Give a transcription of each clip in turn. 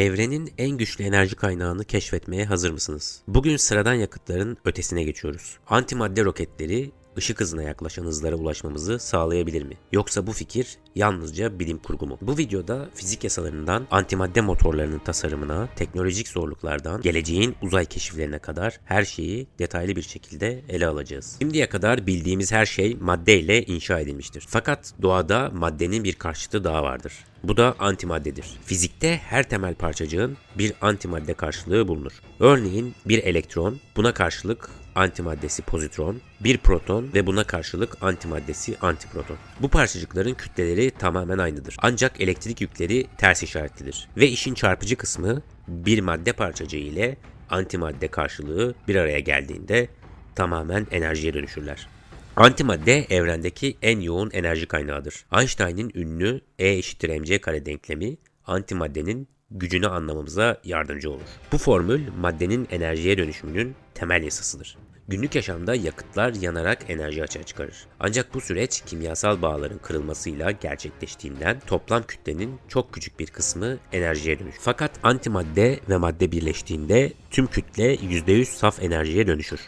Evrenin en güçlü enerji kaynağını keşfetmeye hazır mısınız? Bugün sıradan yakıtların ötesine geçiyoruz. Antimadde roketleri ışık hızına yaklaşan hızlara ulaşmamızı sağlayabilir mi? Yoksa bu fikir yalnızca bilim kurgu mu? Bu videoda fizik yasalarından antimadde motorlarının tasarımına, teknolojik zorluklardan, geleceğin uzay keşiflerine kadar her şeyi detaylı bir şekilde ele alacağız. Şimdiye kadar bildiğimiz her şey maddeyle inşa edilmiştir. Fakat doğada maddenin bir karşıtı daha vardır. Bu da antimaddedir. Fizikte her temel parçacığın bir antimadde karşılığı bulunur. Örneğin bir elektron, buna karşılık antimaddesi pozitron, bir proton ve buna karşılık antimaddesi antiproton. Bu parçacıkların kütleleri tamamen aynıdır. Ancak elektrik yükleri ters işaretlidir. Ve işin çarpıcı kısmı bir madde parçacığı ile antimadde karşılığı bir araya geldiğinde tamamen enerjiye dönüşürler. Antimadde evrendeki en yoğun enerji kaynağıdır. Einstein'ın ünlü E eşittir mc kare denklemi antimaddenin gücünü anlamamıza yardımcı olur. Bu formül maddenin enerjiye dönüşümünün temel yasasıdır. Günlük yaşamda yakıtlar yanarak enerji açığa çıkarır. Ancak bu süreç kimyasal bağların kırılmasıyla gerçekleştiğinden toplam kütlenin çok küçük bir kısmı enerjiye dönüşür. Fakat antimadde ve madde birleştiğinde tüm kütle %100 saf enerjiye dönüşür.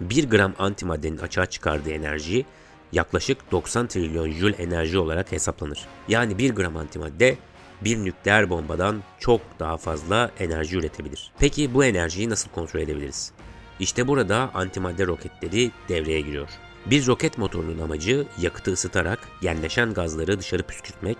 1 gram antimaddenin açığa çıkardığı enerji yaklaşık 90 trilyon jül enerji olarak hesaplanır. Yani 1 gram antimadde bir nükleer bombadan çok daha fazla enerji üretebilir. Peki bu enerjiyi nasıl kontrol edebiliriz? İşte burada antimadde roketleri devreye giriyor. Bir roket motorunun amacı yakıtı ısıtarak genleşen gazları dışarı püskürtmek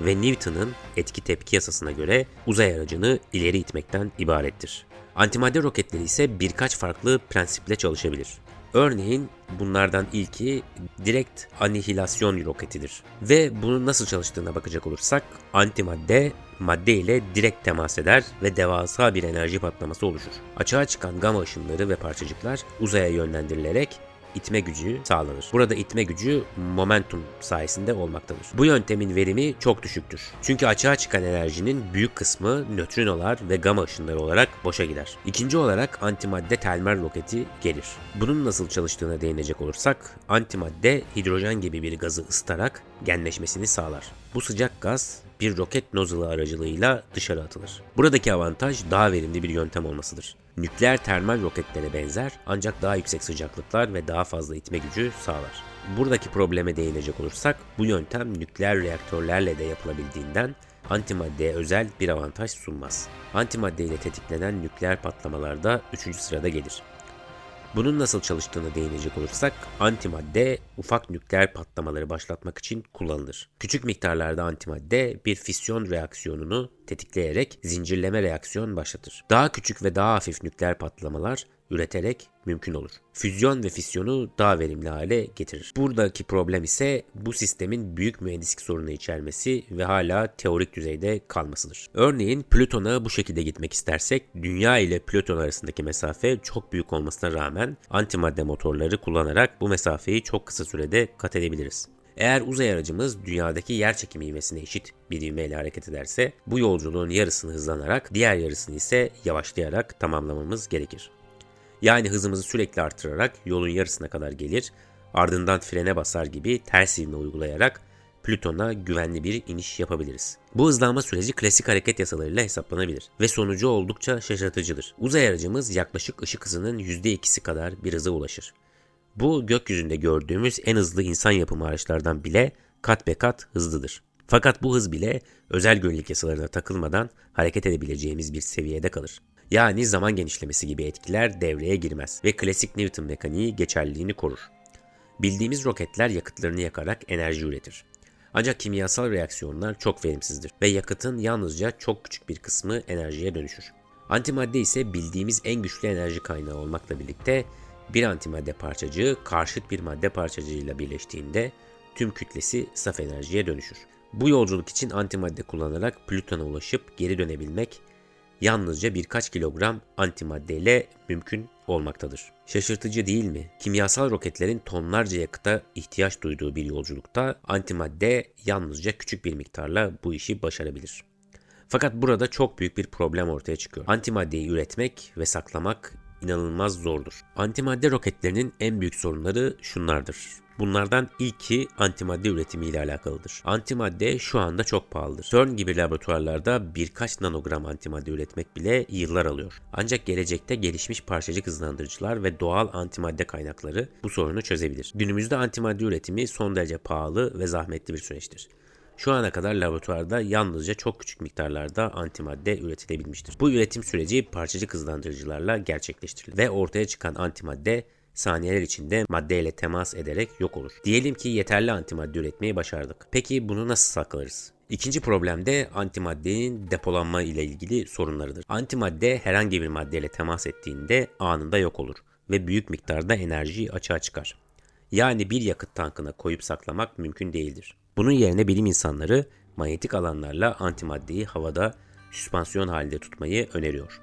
ve Newton'ın etki tepki yasasına göre uzay aracını ileri itmekten ibarettir. Antimadde roketleri ise birkaç farklı prensiple çalışabilir. Örneğin bunlardan ilki direkt anihilasyon roketidir. Ve bunun nasıl çalıştığına bakacak olursak antimadde madde ile direkt temas eder ve devasa bir enerji patlaması oluşur. Açığa çıkan gama ışınları ve parçacıklar uzaya yönlendirilerek itme gücü sağlanır. Burada itme gücü momentum sayesinde olmaktadır. Bu yöntemin verimi çok düşüktür. Çünkü açığa çıkan enerjinin büyük kısmı nötrinolar ve gama ışınları olarak boşa gider. İkinci olarak antimadde telmer roketi gelir. Bunun nasıl çalıştığına değinecek olursak antimadde hidrojen gibi bir gazı ısıtarak genleşmesini sağlar. Bu sıcak gaz bir roket nozzle aracılığıyla dışarı atılır. Buradaki avantaj daha verimli bir yöntem olmasıdır. Nükleer termal roketlere benzer ancak daha yüksek sıcaklıklar ve daha fazla itme gücü sağlar. Buradaki probleme değinecek olursak bu yöntem nükleer reaktörlerle de yapılabildiğinden antimaddeye özel bir avantaj sunmaz. Antimadde ile tetiklenen nükleer patlamalarda 3. sırada gelir. Bunun nasıl çalıştığını değinecek olursak antimadde ufak nükleer patlamaları başlatmak için kullanılır. Küçük miktarlarda antimadde bir fisyon reaksiyonunu tetikleyerek zincirleme reaksiyon başlatır. Daha küçük ve daha hafif nükleer patlamalar üreterek mümkün olur. Füzyon ve fisyonu daha verimli hale getirir. Buradaki problem ise bu sistemin büyük mühendislik sorunu içermesi ve hala teorik düzeyde kalmasıdır. Örneğin Plüton'a bu şekilde gitmek istersek Dünya ile Plüton arasındaki mesafe çok büyük olmasına rağmen antimadde motorları kullanarak bu mesafeyi çok kısa sürede kat edebiliriz. Eğer uzay aracımız dünyadaki yer çekimi ivmesine eşit bir ivmeyle hareket ederse bu yolculuğun yarısını hızlanarak diğer yarısını ise yavaşlayarak tamamlamamız gerekir. Yani hızımızı sürekli artırarak yolun yarısına kadar gelir, ardından frene basar gibi ters ivme uygulayarak Plüton'a güvenli bir iniş yapabiliriz. Bu hızlanma süreci klasik hareket yasalarıyla hesaplanabilir ve sonucu oldukça şaşırtıcıdır. Uzay aracımız yaklaşık ışık hızının %2'si kadar bir hıza ulaşır. Bu gökyüzünde gördüğümüz en hızlı insan yapımı araçlardan bile kat be kat hızlıdır. Fakat bu hız bile özel gölgelik yasalarına takılmadan hareket edebileceğimiz bir seviyede kalır. Yani zaman genişlemesi gibi etkiler devreye girmez ve klasik Newton mekaniği geçerliliğini korur. Bildiğimiz roketler yakıtlarını yakarak enerji üretir. Ancak kimyasal reaksiyonlar çok verimsizdir ve yakıtın yalnızca çok küçük bir kısmı enerjiye dönüşür. Antimadde ise bildiğimiz en güçlü enerji kaynağı olmakla birlikte bir antimadde parçacığı karşıt bir madde parçacığıyla birleştiğinde tüm kütlesi saf enerjiye dönüşür. Bu yolculuk için antimadde kullanarak Plüton'a ulaşıp geri dönebilmek yalnızca birkaç kilogram antimadde ile mümkün olmaktadır. Şaşırtıcı değil mi? Kimyasal roketlerin tonlarca yakıta ihtiyaç duyduğu bir yolculukta antimadde yalnızca küçük bir miktarla bu işi başarabilir. Fakat burada çok büyük bir problem ortaya çıkıyor. Antimaddeyi üretmek ve saklamak inanılmaz zordur. Antimadde roketlerinin en büyük sorunları şunlardır. Bunlardan ilki antimadde üretimi ile alakalıdır. Antimadde şu anda çok pahalıdır. CERN gibi laboratuvarlarda birkaç nanogram antimadde üretmek bile yıllar alıyor. Ancak gelecekte gelişmiş parçacık hızlandırıcılar ve doğal antimadde kaynakları bu sorunu çözebilir. Günümüzde antimadde üretimi son derece pahalı ve zahmetli bir süreçtir. Şu ana kadar laboratuvarda yalnızca çok küçük miktarlarda antimadde üretilebilmiştir. Bu üretim süreci parçacık hızlandırıcılarla gerçekleştirilir ve ortaya çıkan antimadde saniyeler içinde maddeyle temas ederek yok olur. Diyelim ki yeterli antimadde üretmeyi başardık. Peki bunu nasıl saklarız? İkinci problem de antimaddenin depolanma ile ilgili sorunlarıdır. Antimadde herhangi bir maddeyle temas ettiğinde anında yok olur ve büyük miktarda enerji açığa çıkar. Yani bir yakıt tankına koyup saklamak mümkün değildir. Bunun yerine bilim insanları manyetik alanlarla antimaddeyi havada süspansiyon halinde tutmayı öneriyor.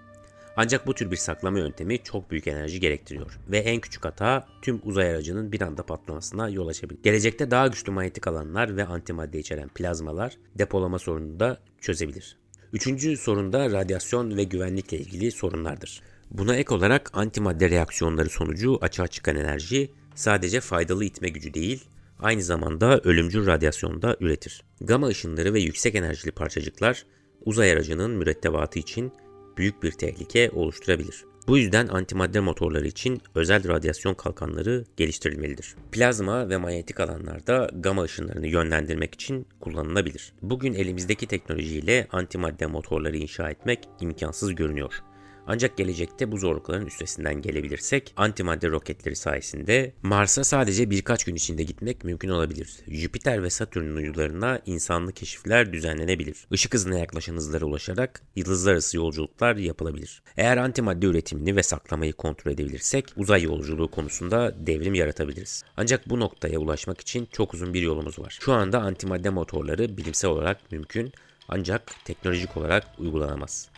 Ancak bu tür bir saklama yöntemi çok büyük enerji gerektiriyor ve en küçük hata tüm uzay aracının bir anda patlamasına yol açabilir. Gelecekte daha güçlü manyetik alanlar ve antimadde içeren plazmalar depolama sorununu da çözebilir. Üçüncü sorun da radyasyon ve güvenlikle ilgili sorunlardır. Buna ek olarak antimadde reaksiyonları sonucu açığa çıkan enerji sadece faydalı itme gücü değil, aynı zamanda ölümcül radyasyon da üretir. Gama ışınları ve yüksek enerjili parçacıklar uzay aracının mürettebatı için büyük bir tehlike oluşturabilir. Bu yüzden antimadde motorları için özel radyasyon kalkanları geliştirilmelidir. Plazma ve manyetik alanlarda gama ışınlarını yönlendirmek için kullanılabilir. Bugün elimizdeki teknolojiyle antimadde motorları inşa etmek imkansız görünüyor. Ancak gelecekte bu zorlukların üstesinden gelebilirsek antimadde roketleri sayesinde Mars'a sadece birkaç gün içinde gitmek mümkün olabilir. Jüpiter ve Satürn uydularına insanlı keşifler düzenlenebilir. Işık hızına yaklaşan hızlara ulaşarak yıldızlar arası yolculuklar yapılabilir. Eğer antimadde üretimini ve saklamayı kontrol edebilirsek uzay yolculuğu konusunda devrim yaratabiliriz. Ancak bu noktaya ulaşmak için çok uzun bir yolumuz var. Şu anda antimadde motorları bilimsel olarak mümkün ancak teknolojik olarak uygulanamaz.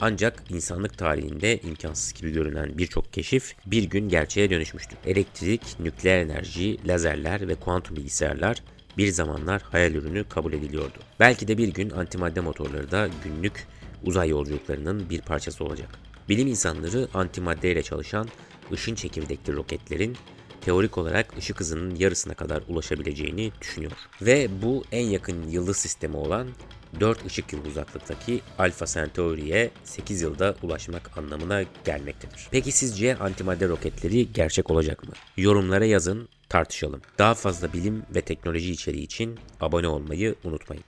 Ancak insanlık tarihinde imkansız gibi görünen birçok keşif bir gün gerçeğe dönüşmüştür. Elektrik, nükleer enerji, lazerler ve kuantum bilgisayarlar bir zamanlar hayal ürünü kabul ediliyordu. Belki de bir gün antimadde motorları da günlük uzay yolculuklarının bir parçası olacak. Bilim insanları antimadde ile çalışan ışın çekirdekli roketlerin teorik olarak ışık hızının yarısına kadar ulaşabileceğini düşünüyor. Ve bu en yakın yıldız sistemi olan 4 ışık yılı uzaklıktaki Alpha Centauri'ye 8 yılda ulaşmak anlamına gelmektedir. Peki sizce antimadde roketleri gerçek olacak mı? Yorumlara yazın, tartışalım. Daha fazla bilim ve teknoloji içeriği için abone olmayı unutmayın.